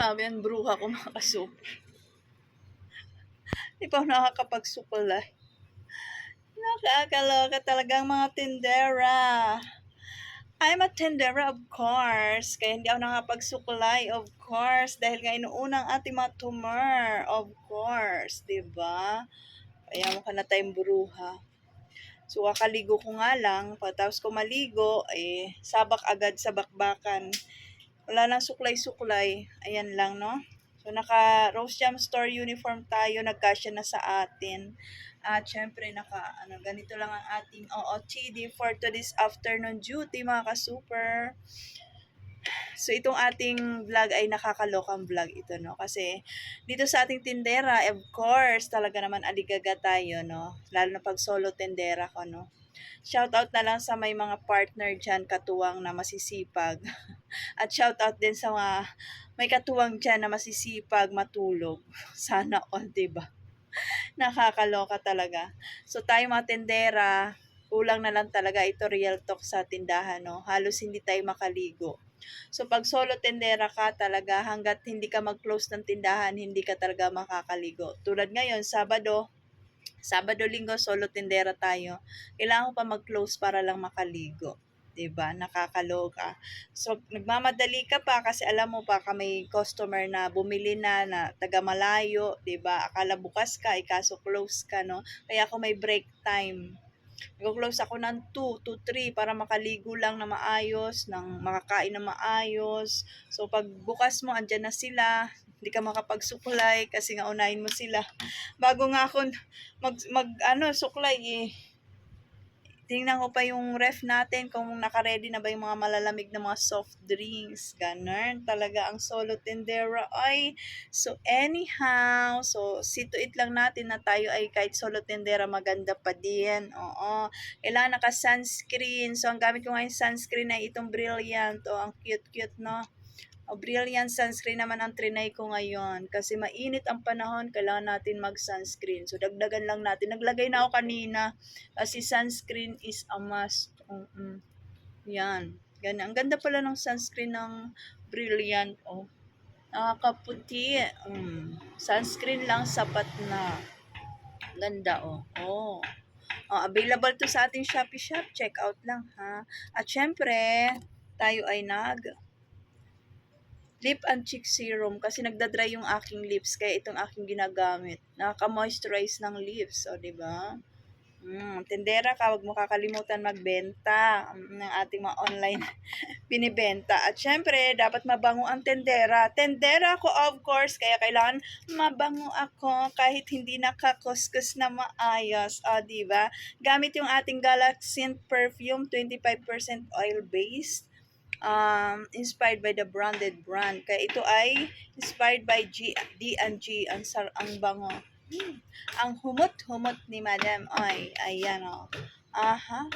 Grabe ang bruha ko mga kasuper. Di pa ako nakakapagsukulay. Nakakaloka talagang mga tindera. I'm a tindera of course. Kaya hindi ako nakapagsukulay of course. Dahil nga inuunang ating mga tumor of course. ba? Kaya mukha na tayong bruha. So, kakaligo ko nga lang. Pagkatapos ko maligo, eh, sabak agad sa bakbakan. Wala nang suklay-suklay. Ayan lang, no? So, naka Rose Jam Store uniform tayo. Nagkasya na sa atin. At syempre, naka, ano, ganito lang ang ating OOTD for today's afternoon duty, mga ka-super. So, itong ating vlog ay nakakalokang vlog ito, no? Kasi, dito sa ating tindera, of course, talaga naman aligaga tayo, no? Lalo na pag solo tindera ko, no? Shoutout na lang sa may mga partner dyan, katuwang na masisipag. At shoutout din sa mga may katuwang dyan na masisipag, matulog. Sana all, ba? Nakakaloka talaga. So tayo mga tendera, kulang na lang talaga ito real talk sa tindahan, no? Halos hindi tayo makaligo. So pag solo tendera ka talaga, hanggat hindi ka mag-close ng tindahan, hindi ka talaga makakaligo. Tulad ngayon, Sabado, Sabado, Linggo, solo tendera tayo. Kailangan ko pa mag-close para lang makaligo. 'di ba? Nakakaloka. So, nagmamadali ka pa kasi alam mo pa ka may customer na bumili na na taga malayo, 'di ba? Akala bukas ka, eh, kaso close ka, no? Kaya ako may break time. Nag-close ako ng 2 to 3 para makaligo lang na maayos, ng makakain na maayos. So, pag bukas mo, andyan na sila. Hindi ka makapagsuklay kasi nga unahin mo sila. Bago nga ako mag, mag ano, suklay eh. Tingnan ko pa yung ref natin kung naka-ready na ba yung mga malalamig na mga soft drinks. Ganun. Talaga ang solo tendera. Ay, so anyhow, so see to it lang natin na tayo ay kahit solo tendera maganda pa din. Oo. Kailangan naka-sunscreen. So ang gamit ko ngayon sunscreen ay itong Brilliant. O, ang cute-cute, no? O, Brilliant sunscreen naman ang trinay ko ngayon. Kasi mainit ang panahon, kailangan natin mag-sunscreen. So, dagdagan lang natin. Naglagay na ako kanina. Kasi sunscreen is a must. Mm-mm. Yan. Ganyan. Ang ganda pala ng sunscreen ng Brilliant. Oh. Nakakaputi. Mm. Sunscreen lang sapat na. Ganda, oh. Oh. Oh, available to sa ating Shopee Shop. Check out lang, ha. At syempre, tayo ay nag lip and cheek serum kasi nagda-dry yung aking lips kaya itong aking ginagamit. Nakaka-moisturize ng lips, o di ba? Mm, tendera ka, wag mo kakalimutan magbenta ng ating mga online binibenta. At syempre, dapat mabango ang tendera. Tendera ko, of course, kaya kailangan mabango ako kahit hindi nakakuskus na maayos. O, di ba? Gamit yung ating Galaxy perfume, 25% oil-based um, inspired by the branded brand. Kaya ito ay inspired by G, D&G. Ang, sar, ang bango. Hmm. Ang humot-humot ni Madam. Ay, ayan. Oh. Aha.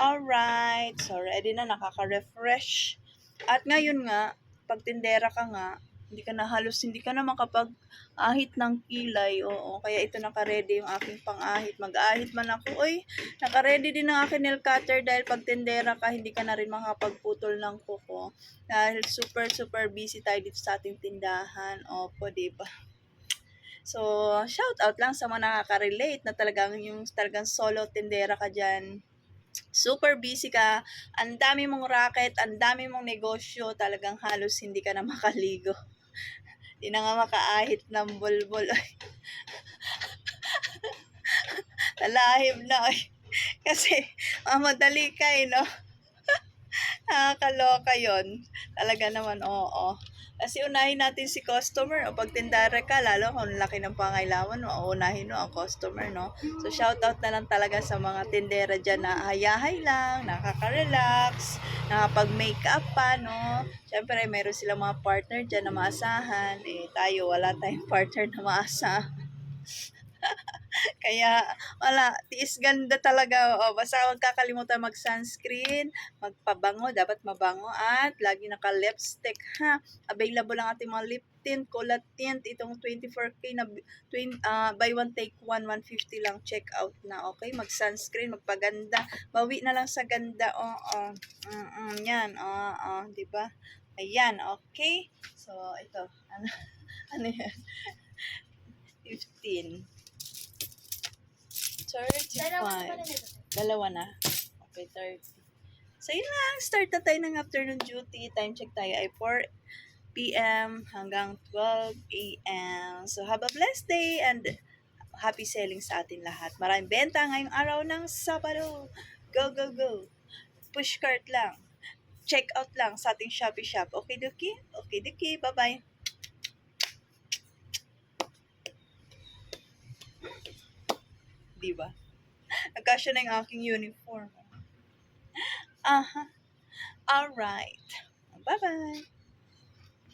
Alright. So, ready na. Nakaka-refresh. At ngayon nga, pag tindera ka nga, hindi ka na halos, hindi ka na makapag-ahit ng kilay. Oo, kaya ito naka-ready yung aking pang-ahit. Mag-ahit man ako. Uy, naka-ready din ang aking nail cutter dahil pag tindera ka, hindi ka na rin makapagputol ng kuko. Dahil super, super busy tayo dito sa ating tindahan. Opo, diba? So, shout out lang sa mga nakaka-relate na talagang yung talagang solo tindera ka dyan super busy ka, ang dami mong racket, ang dami mong negosyo, talagang halos hindi ka na makaligo. Hindi na nga makaahit ng bulbul. Talahib na. Ay. Kasi, mamadali ka eh, no? Nakakaloka yon Talaga naman, oo. Kasi unahin natin si customer. O pag tindara ka, lalo kung laki ng pangailangan mo, mo ang customer, no? So, shout out na lang talaga sa mga tindera dyan na hayahay lang, nakaka-relax, nakapag-makeup pa, no? Siyempre, meron silang mga partner dyan na maasahan. Eh, tayo, wala tayong partner na maasahan. Kaya, wala, tiis ganda talaga. O, basta huwag kakalimutan mag-sunscreen, magpabango, dapat mabango, at lagi naka-lipstick, ha? Available ang ating mga lip tint, color tint, itong 24K na twin, uh, buy one take one, 150 lang, check out na, okay? Mag-sunscreen, magpaganda, bawi na lang sa ganda, oo, oh, mm yan, oo, oh, di ba? Ayan, okay? So, ito. Ano, ano yan? 15. 35. Dalawa na. Okay, 30. So, yun lang. Start na tayo ng afternoon duty. Time check tayo ay 4 p.m. hanggang 12 a.m. So, have a blessed day and happy selling sa atin lahat. Maraming benta ngayong araw ng Sabado. Go, go, go. Push cart lang. Check out lang sa ating Shopee shop. Okay, Duki? Okay, Duki. Bye-bye. Diba? Nagkasya na yung aking uniform. Aha. Alright. Bye-bye.